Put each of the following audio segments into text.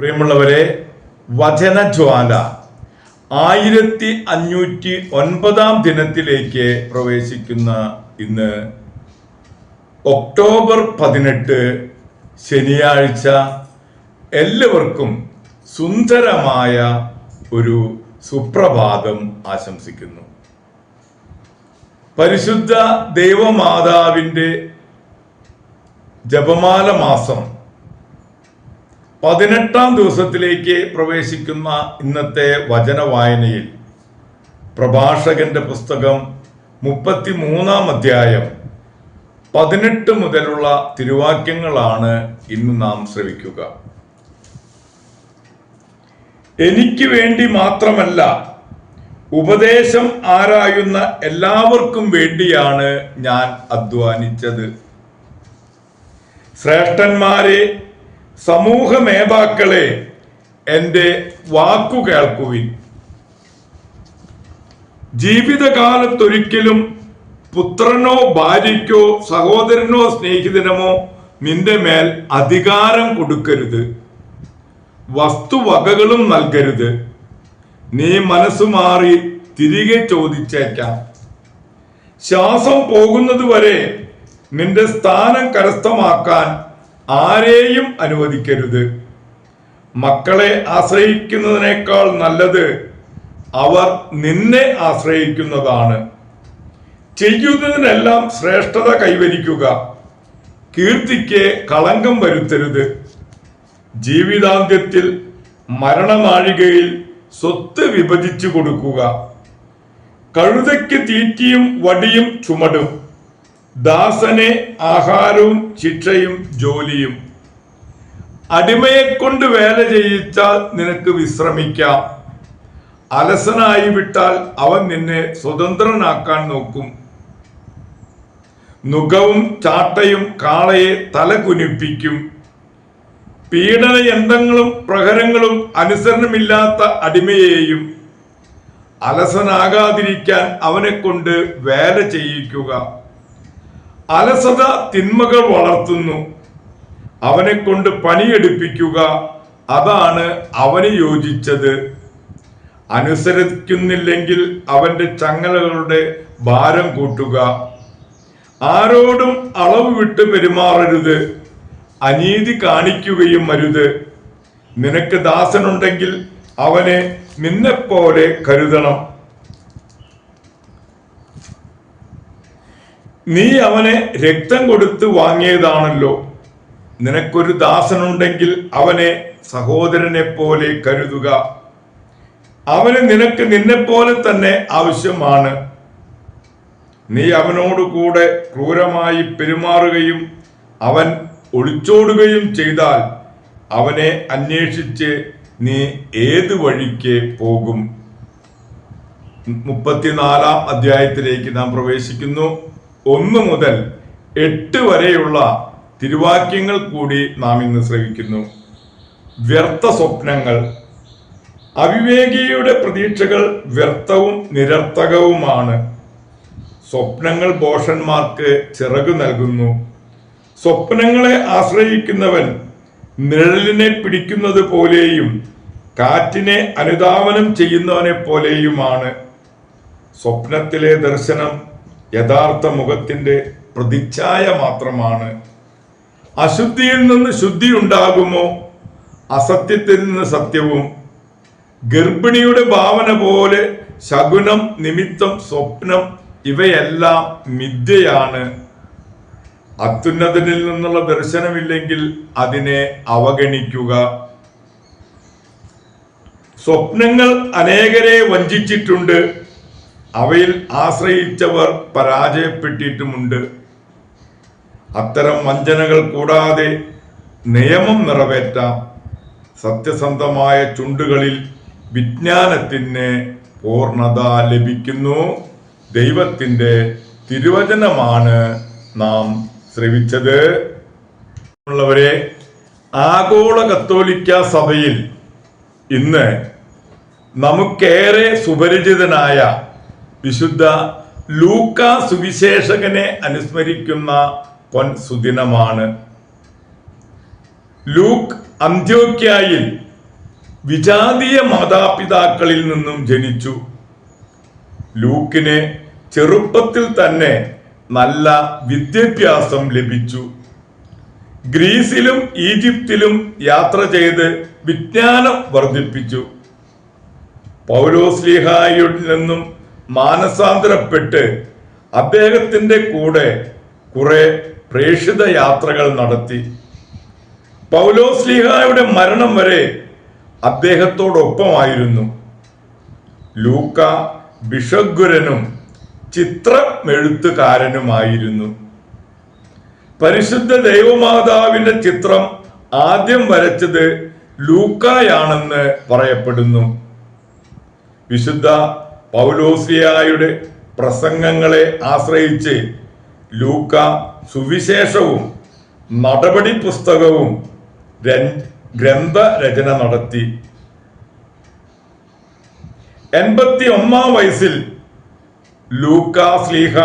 പ്രിയമുള്ളവരെ വചനജ്വാല ആയിരത്തി അഞ്ഞൂറ്റി ഒൻപതാം ദിനത്തിലേക്ക് പ്രവേശിക്കുന്ന ഇന്ന് ഒക്ടോബർ പതിനെട്ട് ശനിയാഴ്ച എല്ലാവർക്കും സുന്ദരമായ ഒരു സുപ്രഭാതം ആശംസിക്കുന്നു. പരിശുദ്ധ ദൈവമാതാവിന്റെ ജപമാല മാസം പതിനെട്ടാം ദിവസത്തിലേക്ക് പ്രവേശിക്കുന്ന ഇന്നത്തെ വചന വായനയിൽ പ്രഭാഷകന്റെ പുസ്തകം മുപ്പത്തി മൂന്നാം അധ്യായം പതിനെട്ട് മുതലുള്ള തിരുവാക്യങ്ങളാണ് ഇന്ന് നാം ശ്രവിക്കുക. എനിക്ക് വേണ്ടി മാത്രമല്ല ഉപദേശം ആരായുന്ന എല്ലാവർക്കും വേണ്ടിയാണ് ഞാൻ അധ്വാനിച്ചത്. ശ്രേഷ്ഠന്മാരെ സമൂഹ നേതാക്കളെ എന്റെ വാക്കു കേൾക്കുവിൻ. ജീവിതകാലത്തൊരിക്കലും പുത്രനോ ഭാര്യയ്ക്കോ സഹോദരനോ സ്നേഹിതനമോ നിന്റെ മേൽ അധികാരം കൊടുക്കരുത്. വസ്തുവകകളും നൽകരുത്. നീ മനസ്സു മാറി തിരികെ ചോദിച്ചേക്കാം. ശ്വാസം പോകുന്നതുവരെ നിന്റെ സ്ഥാനം കരസ്ഥമാക്കാൻ ആരെയും അനുവദിക്കരുത്. മക്കളെ ആശ്രയിക്കുന്നതിനേക്കാൾ നല്ലത് അവർ നിന്നെ ആശ്രയിക്കുന്നതാണ്. ചെയ്യുന്നതിനെല്ലാം ശ്രേഷ്ഠത കൈവരിക്കുക. കീർത്തിക്ക് കളങ്കം വരുത്തരുത്. ജീവിതാന്ത്യത്തിൽ മരണനാഴികയിൽ സ്വത്ത് വിഭജിച്ചു കൊടുക്കുക. കഴുതയ്ക്ക് തീറ്റിയും വടിയും ചുമടും. ദാസനെ ആഹാരവും ശിക്ഷയും ജോലിയും. അടിമയെ കൊണ്ട് വേല ചെയ്യിച്ചാൽ നിനക്ക് വിശ്രമിക്കാം. അലസനായി വിട്ടാൽ അവൻ നിന്നെ സ്വതന്ത്രനാക്കാൻ നോക്കും. നുഖവും ചാട്ടയും കാളയെ തല കുനിപ്പിക്കും. പീഡന യന്ത്രങ്ങളും പ്രഹരങ്ങളും അനുസരണമില്ലാത്ത അടിമയെയും അലസനാകാതിരിക്കാൻ അവനെ കൊണ്ട് വേല ചെയ്യിക്കുക. അലസത തിന്മകൾ വളർത്തുന്നു. അവനെ കൊണ്ട് പണിയെടുപ്പിക്കുക അതാണ് അവന് യോജിച്ചത്. അനുസരിക്കുന്നില്ലെങ്കിൽ അവന്റെ ചങ്ങലകളുടെ ഭാരം കൂട്ടുക. ആരോടും അളവ് വിട്ട് പെരുമാറരുത്. അനീതി കാണിക്കുകയും അരുത്. നിനക്ക് ദാസനുണ്ടെങ്കിൽ അവനെ നിന്നെപ്പോലെ കരുതണം. നീ അവനെ രക്തം കൊടുത്ത് വാങ്ങിയതാണല്ലോ. നിനക്കൊരു ദാസനുണ്ടെങ്കിൽ അവനെ സഹോദരനെ പോലെ കരുതുക. അവന് നിനക്ക് നിന്നെപ്പോലെ തന്നെ ആവശ്യമാണ്. നീ അവനോട് കൂടെ ക്രൂരമായി പെരുമാറുകയും അവൻ ഒളിച്ചോടുകയും ചെയ്താൽ അവനെ അന്വേഷിച്ച് നീ ഏത് വഴിക്ക് പോകും. മുപ്പത്തിനാലാം അധ്യായത്തിലേക്ക് നാം പ്രവേശിക്കുന്നു. ഒന്ന് മുതൽ എട്ട് വരെയുള്ള തിരുവാക്യങ്ങൾ കൂടി നാം ഇന്ന് ശ്രവിക്കുന്നു. വ്യർത്ഥ സ്വപ്നങ്ങൾ അവിവേകിയുടെ പ്രതീക്ഷകൾ വ്യർത്ഥവും നിരർത്ഥകവുമാണ്. സ്വപ്നങ്ങൾ ബോഷന്മാർക്ക് ചിറക് നൽകുന്നു. സ്വപ്നങ്ങളെ ആശ്രയിക്കുന്നവൻ നിഴലിനെ പിടിക്കുന്നത് പോലെയും കാറ്റിനെ അനുധാവനം ചെയ്യുന്നവനെ പോലെയുമാണ്. സ്വപ്നത്തിലെ ദർശനം യഥാർത്ഥ മുഖത്തിന്റെ പ്രതിച്ഛായ മാത്രമാണ്. അശുദ്ധിയിൽ നിന്ന് ശുദ്ധി ഉണ്ടാകുമോ? അസത്യത്തിൽ നിന്ന് സത്യവും. ഗർഭിണിയുടെ ഭാവന പോലെ ശകുനം നിമിത്തം സ്വപ്നം ഇവയെല്ലാം മിഥ്യയാണ്. അത്യുന്നതനിൽ നിന്നുള്ള ദർശനമില്ലെങ്കിൽ അതിനെ അവഗണിക്കുക. സ്വപ്നങ്ങൾ അനേകരെ വഞ്ചിച്ചിട്ടുണ്ട്. അവയിൽ ആശ്രയിച്ചവർ പരാജയപ്പെട്ടിട്ടുമുണ്ട്. അത്തരം വഞ്ചനകൾ കൂടാതെ നിയമം നിറവേറ്റാം സത്യസന്ധമായ ചുണ്ടുകളിൽ വിജ്ഞാനത്തിന് പൂർണത ലഭിക്കുന്നു. ദൈവത്തിന്റെ തിരുവചനമാണ് നാം ശ്രവിച്ചത്. ഉള്ളവരെ ആഗോള കത്തോലിക്ക സഭയിൽ ഇന്ന് നമുക്കേറെ സുപരിചിതനായ വിശുദ്ധ ലൂക്ക സുവിശേഷകനെ അനുസ്മരിക്കുന്ന പൊൻ സുദിനമാണ്. ലൂക്ക് അന്ത്യോക്യായിൽ വിജാതീയ മാതാപിതാക്കളിൽ നിന്നും ജനിച്ചു. ലൂക്കിനെ ചെറുപ്പത്തിൽ തന്നെ നല്ല വിദ്യാഭ്യാസം ലഭിച്ചു. ഗ്രീസിലും ഈജിപ്തിലും യാത്ര ചെയ്ത് വിജ്ഞാനം വർദ്ധിപ്പിച്ചു. പൗലോസ്ലിഹായിൽ നിന്നും മാനസാന്തരപ്പെട്ട് അദ്ദേഹത്തിന്റെ കൂടെ കുറെ പ്രേക്ഷിത യാത്രകൾ നടത്തി. പൗലോസ്ലിഹായുടെ മരണം വരെ അദ്ദേഹത്തോടൊപ്പമായിരുന്നു. ലൂക്ക ബിഷഗുരനും ചിത്രമെഴുത്തുകാരനുമായിരുന്നു. പരിശുദ്ധ ദൈവമാതാവിന്റെ ചിത്രം ആദ്യം വരച്ചത് ലൂക്കായാണെന്ന് പറയപ്പെടുന്നു. വിശുദ്ധ പൗലോസിയായുടെ പ്രസംഗങ്ങളെ ആശ്രയിച്ച് ലൂക്ക സുവിശേഷവും നടപടി പുസ്തകവും ഗ്രന്ഥരചന നടത്തി. എൺപത്തി ഒന്നാം വയസ്സിൽ ലൂക്ക സ്ലീഹ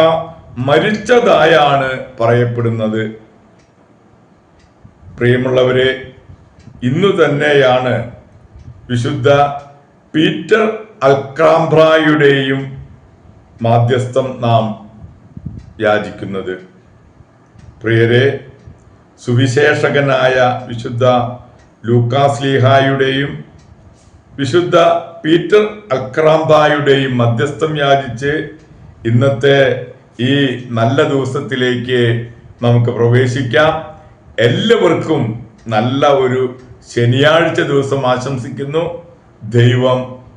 മരിച്ചതായാണ് പറയപ്പെടുന്നത്. പ്രിയമുള്ളവരെ ഇന്നു തന്നെയാണ് വിശുദ്ധ പീറ്റർ അൽക്രാംബ്രായുടെയും മാധ്യസ്ഥം നാം യാചിക്കുന്നത്. പ്രിയരെ സുവിശേഷകനായ വിശുദ്ധ ലൂക്കാസ്ലീഹായുടെയും വിശുദ്ധ പീറ്റർ അക്രാംബായുടെയും മധ്യസ്ഥം യാചിച്ച് ഇന്നത്തെ ഈ നല്ല ദിവസത്തിലേക്ക് നമുക്ക് പ്രവേശിക്കാം. എല്ലാവർക്കും നല്ല ഒരു ശനിയാഴ്ച ദിവസം ആശംസിക്കുന്നു. ദൈവം